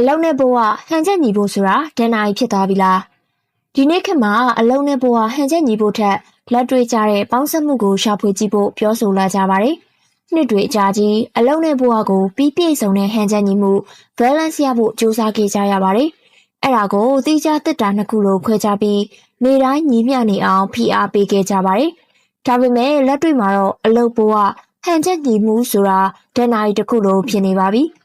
အလုံးနဲ့ဘဝဟန်ချက်ညီဖို့ဆိုတာဒဏ္ဍာရီဖြစ်သွားပြီလားဒီနေ့ခေတ်မှာအလုံးနဲ့ဘဝဟန်ချက်ညီဖို့ထက်လက်တွေ့ကြတဲ့ပေါင်းစပ်မှုကိုရှာဖွေကြည့်ဖို့ပြောဆိုလာကြပါတယ်နှစ်တွေအကြာကြီးအလုံးနဲ့ဘဝကိုပြီးပြည့်စုံတဲ့ဟန်ချက်ညီမှု balance ရဖို့ကြိုးစားခဲ့ကြရပါတယ်အဲ့ဒါကိုတိကျတက်တာနှစ်ခုလို့ခွဲခြားပြီးနေတိုင်းညီမျှနေအောင်ဖိအားပေးခဲ့ကြပါတယ်ဒါပေမဲ့လက်တွေ့မှာတော့အလုံးဘဝဟန်ချက်ညီမှုဆိုတာဒဏ္ဍာရီတစ်ခုလိုဖြစ်နေပါပြီ။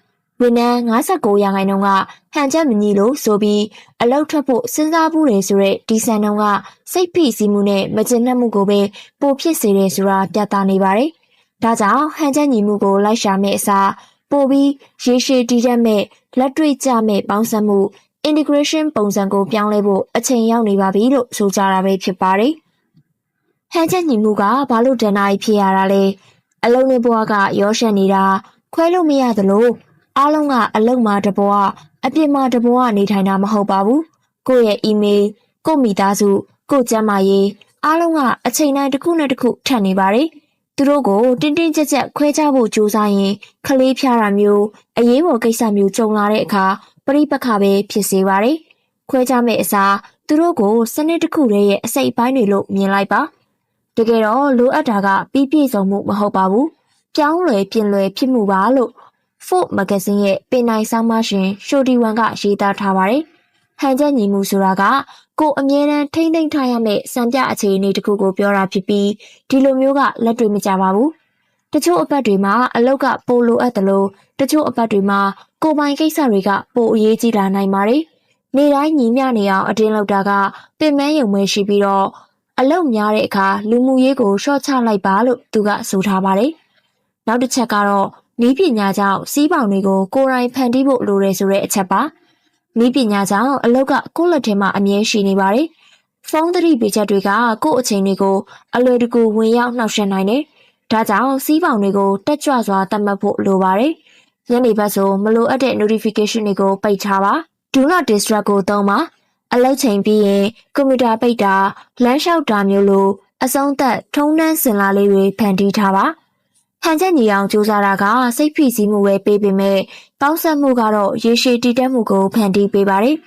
ဝန်ထမ်း59ရာခိုင်နှုန်းကဟန်ချက်မညီလို့ဆိုပြီးအလောက်ထွက်ဖို့စဉ်းစားမှုတွေဆိုတဲ့ဒီစံနှုန်းကစိတ်ဖိစီးမှုနဲ့မကျေနပ်မှုကိုပဲပိုဖြစ်စေတယ်ဆိုတာပြသနေပါတယ်။ဒါကြောင့်ဟန်ချက်ညီမှုကိုလိုက်ရှာမယ့်အစားပိုပြီးရေရှည်တည်တတ်မဲ့လက်တွေ့ကျမဲ့ပေါင်းစပ်မှု integration ပုံစံကိုပြောင်းလဲဖို့အချိန်ရောက်နေပါပြီလို့ဆိုကြတာပဲဖြစ်ပါတယ်။ဟန်ချက်ညီမှုကဘာလို့ဒဏ္ဍာရီဖြစ်ရတာလဲအလုံးနဲ့ဘွားကရောရှက်နေတာခွဲလို့မရသလို အားလုံးကအလုံးမှာတဘွားအပြစ်မှာတဘွားနေထိုင်တာမဟုတ်ပါဘူးကိုယ့်ရဲ့ email ကိုယ့်မိသားစုကိုယ့်ကျန်းမာရေးအားလုံးကအချိန်တိုင်းတစ်ခုနဲ့တစ်ခုထပ်နေပါတယ်သူတို့ကိုတင်းတင်းကြပ်ကြပ်ခွဲခြားဖို့ကြိုးစားရင်ခလေးဖြားတာမျိုးအရေးပေါ်ကိစ္စမျိုးကြုံလာတဲ့အခါပရိပခပဲဖြစ်စေပါတယ်ခွဲခြားမဲ့အစားသူတို့ကိုစနစ်တစ်ခုတည်းရဲ့အစိတ်အပိုင်းတွေလို့မြင်လိုက်ပါတကယ်တော့လိုအပ်တာကပြီးပြည့်စုံမှုမဟုတ်ပါဘူးပြောင်းလဲပြင်လွယ်ဖြစ်မှုပါလို့ Ford Magazine ရဲ့ပင်နိုင်ဆောင်းပါရှင်ရှိုဒီဝန်ကရေးသားထားပါတယ်ဟန်ချက်ညီမှုဆိုတာကကိုယ်အမြဲတမ်းထိမ့်သိမ့်ထားရမယ့်စံပြအခြေအနေတစ်ခုကိုပြောတာဖြစ်ပြီးဒီလိုမျိုးကလက်တွေ့မကြပါဘူးတချို့အပတ်တွေမှာအလောက်ကပိုလိုအပ်တယ်လို့တချို့အပတ်တွေမှာကိုယ်ပိုင်ကိစ္စတွေကပိုအရေးကြီးလာနိုင်ပါတယ်နေတိုင်းညီမျှနေအောင်အတင်းလောက်တာကပင်မယုံမဲရှိပြီးတော့အလောက်များတဲ့အခါလူမှုရေးကိုရှော့ချလိုက်ပါလို့သူကဆိုထားပါတယ်။နောက်တစ်ချက်ကတော့ နီးပညာကြောင့်စီးပေါင်တွေကိုကိုယ်တိုင်ဖန်တီးဖို့လိုတယ်ဆိုတဲ့အချက်ပါ။နီးပညာကြောင့်အလောက်ကကိုယ့်လက်ထဲမှာအမြဲရှိနေပါတယ်။ဖုန်းသတိပေးချက်တွေကကိုယ့်အချိန်တွေကိုအလွယ်တကူဝင်ရောက်နှောက်ယှက်နိုင်တယ်။ဒါကြောင့်စီးပေါင်တွေကိုတက်ကြွစွာတတ်မှတ်ဖို့လိုပါတယ်။ညနေဘက်ဆိုမလိုအပ်တဲ့ notification တွေကိုပိတ်ထားပါ။ Do not disturb ကိုသုံးပါ။အလုပ်ချိန်ပြီးရင်ကွန်ပျူတာပိတ်တာလမ်းလျှောက်တာမျိုးလိုအဆုံးသက်ထုံးတန်းစင်လာလေးတွေဖန်တီးထားပါ ဟန်ချက်ညီအောင်ကြိုးစားတာကစိတ်ဖိစီးမှုပဲပေးပေမဲ့ပေါင်းစပ်မှုကတော့ရေရှည်တည်တတ်မှုကိုဖန်တီးပေးပါတယ်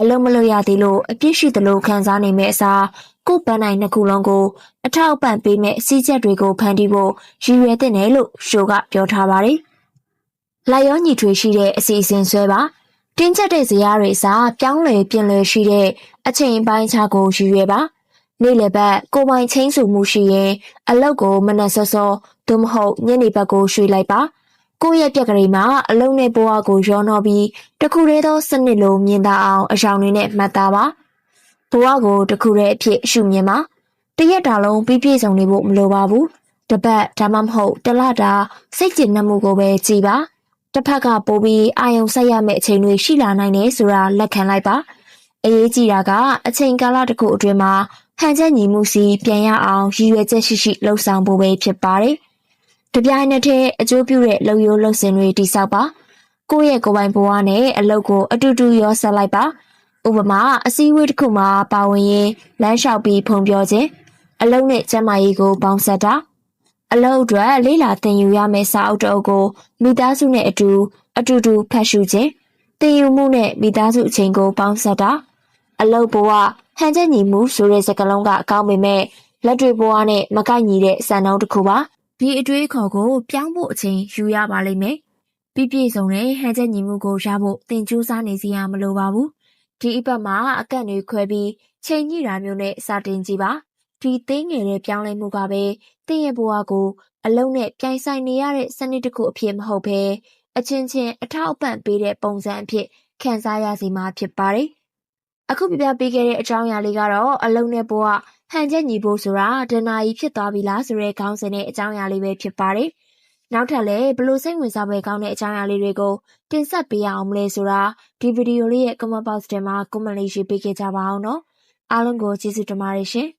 အလုံးမလို့ရသေးလို့အပြစ်ရှိသလိုခံစားနေမယ့်အစားကိုယ်ပန်းနိုင်နှစ်ခုလုံးကိုအထောက်အပံ့ပေးမဲ့အစည်းချက်တွေကိုဖန်တီးဖို့ရည်ရွယ်တဲ့နယ်လို့ရှိုးကပြောထားပါတယ်လိုက်ရောညီထွေရှိတဲ့အစီအစဉ်ဆွဲပါတင်းကျပ်တဲ့ဇရာတွေအစားပြောင်းလဲပြင်လဲရှိတဲ့အချိန်ပိုင်းခြားကိုရည်ရွယ်ပါ နေ့လယ်ဘက်ကိုပိုင်ချင်းစုမှုရှိရင်အလောက်ကိုမနက်စောစောသို့မဟုတ်ညနေဘက်ကိုရွှေ့လိုက်ပါကိုယ့်ရဲ့ပြက်ကလေးမှာအလုံးနဲ့ဘဝကိုရောနှောပြီးတခုတည်းသောစနစ်လိုမြင်သာအောင်အယောင်တွေနဲ့မှတ်သားပါဘဝကိုတခုတည်းအဖြစ်ရှုမြင်ပါတရက်တာလုံးပြီးပြည့်စုံနေဖို့မလိုပါဘူးတပတ်ဒါမှမဟုတ်တလတာစိတ်ကျဉ်နှမှုကိုပဲကြည်ပါတစ်ဖက်ကပို့ပြီးအာယုံဆက်ရမယ့်အချိန်တွေရှိလာနိုင်တယ်ဆိုတာလက်ခံလိုက်ပါအရေးကြီးတာကအချိန်ကာလတစ်ခုအတွင်းမှာ ဟန်ချက်ညီမှုစီပြန်ရအောင်ရည်ရွယ်ချက်ရှိရှိလှုပ်ဆောင်ဖို့ပဲဖြစ်ပါတယ်။တပြိုင်နက်တည်းအကျိုးပြုတဲ့လုံရိုးလှုပ်စင်တွေတိစောက်ပါ။ကိုယ့်ရဲ့ကိုယ်ပိုင်ဘဝနဲ့အလုပ်ကိုအတူတူရောဆက်လိုက်ပါ။ဥပမာအစည်းအဝေးတစ်ခုမှာပါဝင်ရင်လမ်းလျှောက်ပြီးဖုံပြောခြင်းအလုပ်နဲ့ကျန်းမာရေးကိုပေါင်းစပ်တာအလုပ်အတွက်လေးလာသင်ယူရမယ့်စာအုပ်တအုပ်ကိုမိသားစုနဲ့အတူအတူတူဖတ်ရှုခြင်းသင်ယူမှုနဲ့မိသားစုအချိန်ကိုပေါင်းစပ်တာ အလုပ်ဘဝဟန်ချက်ညီမှုဆိုတဲ့စကားလုံးကအကောင်းပေမဲ့လက်တွေ့ဘဝနဲ့မကိုက်ညီတဲ့စံနှုန်းတစ်ခုပါဒီအတွေးခေါ်ကိုပြောင်းဖို့အချိန်ယူရပါလိမ့်မယ်ပြည့်ပြည့်စုံတဲ့ဟန်ချက်ညီမှုကိုရဖို့သင်ကြိုးစားနေစီရမလိုပါဘူးဒီအပတ်မှာအကန့်တွေခွဲပြီးချိန်ညိတာမျိုးနဲ့စတင်ကြည့်ပါဒီသေးငယ်တဲ့ပြောင်းလဲမှုကပဲသင်ရဲ့ဘဝကိုအလုံးနဲ့ပြိုင်ဆိုင်နေရတဲ့စနစ်တစ်ခုအဖြစ်မဟုတ်ဘဲအချင်းချင်းအထောက်အပံ့ပေးတဲ့ပုံစံအဖြစ်ခံစားရစီမှာဖြစ်ပါတယ်။ အခုပြပြပေးခဲ့တဲ့အကြောင်းအရာလေးကတော့အလုံးနဲ့ဘဝဟန်ချက်ညီဖို့ဆိုတာဒဏ္ဍာရီဖြစ်သွားပြီလားဆိုတဲ့ခေါင်းစဉ်နဲ့အကြောင်းအရာလေးပဲဖြစ်ပါတယ်။နောက်ထပ်လည်းဘလို့စိတ်ဝင်စားပွဲကောင်းတဲ့အကြောင်းအရာလေးတွေကိုတင်ဆက်ပေးရအောင်မလဲဆိုတာဒီဗီဒီယိုလေးရဲ့ comment box ထဲမှာ comment လေးရေးပေးခဲ့ကြပါအောင်နော်။အားလုံးကိုကျေးဇူးတင်ပါတယ်ရှင်။